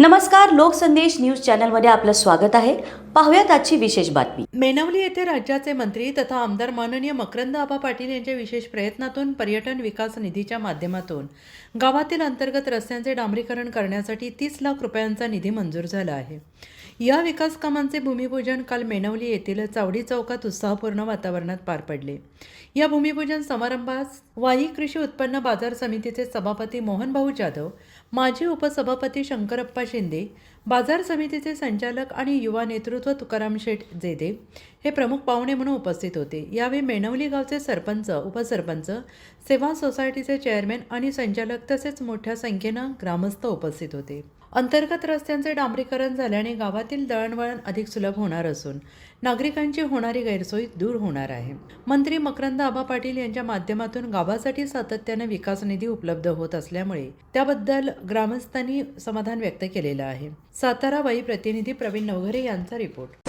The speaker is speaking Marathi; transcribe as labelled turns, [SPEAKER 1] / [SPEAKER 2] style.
[SPEAKER 1] नमस्कार लोकसंदेश न्यूज चॅनलमध्ये आपलं स्वागत आहे. पाहूयात आजची विशेष बातमी.
[SPEAKER 2] मेनवली येथे राज्याचे मंत्री तथा आमदार माननीय मकरंद आबा पाटील यांच्या विशेष प्रयत्नातून पर्यटन विकास निधीच्या माध्यमातून गावातील अंतर्गत रस्त्यांचे डांबरीकरण करण्यासाठी तीस लाख रुपयांचा निधी मंजूर झाला आहे. या विकास कामांचे भूमिपूजन काल मेनवली येथील चावडी चौकात उत्साहपूर्ण वातावरणात पार पडले. या भूमिपूजन समारंभास वाई कृषी उत्पन्न बाजार समितीचे सभापती मोहनभाऊ जाधव माजी उपसभापती शंकरप्पा शिंदे बाजार समितीचे संचालक आणि युवा नेतृत्व तुकाराम शेठ जेदे हे प्रमुख पाहुणे म्हणून उपस्थित होते. यावेळी मेणवली गावचे सरपंच उपसरपंच सेवा सोसायटीचे चेअरमॅन आणि संचालक तसेच मोठ्या संख्येनं ग्रामस्थ उपस्थित होते. अंतर्गत रस्त्यांचे डांबरीकरण झाल्याने गावातील दळणवळण अधिक सुलभ होणार असून नागरिकांची होणारी गैरसोय दूर होणार आहे. मंत्री मकरंद आबा पाटील यांच्या माध्यमातून गावासाठी सातत्याने विकास निधी उपलब्ध होत असल्यामुळे त्याबद्दल ग्रामस्थांनी समाधान व्यक्त केलेलं आहे. साताराबाई प्रतिनिधी प्रवीण नवघरे यांचा रिपोर्ट.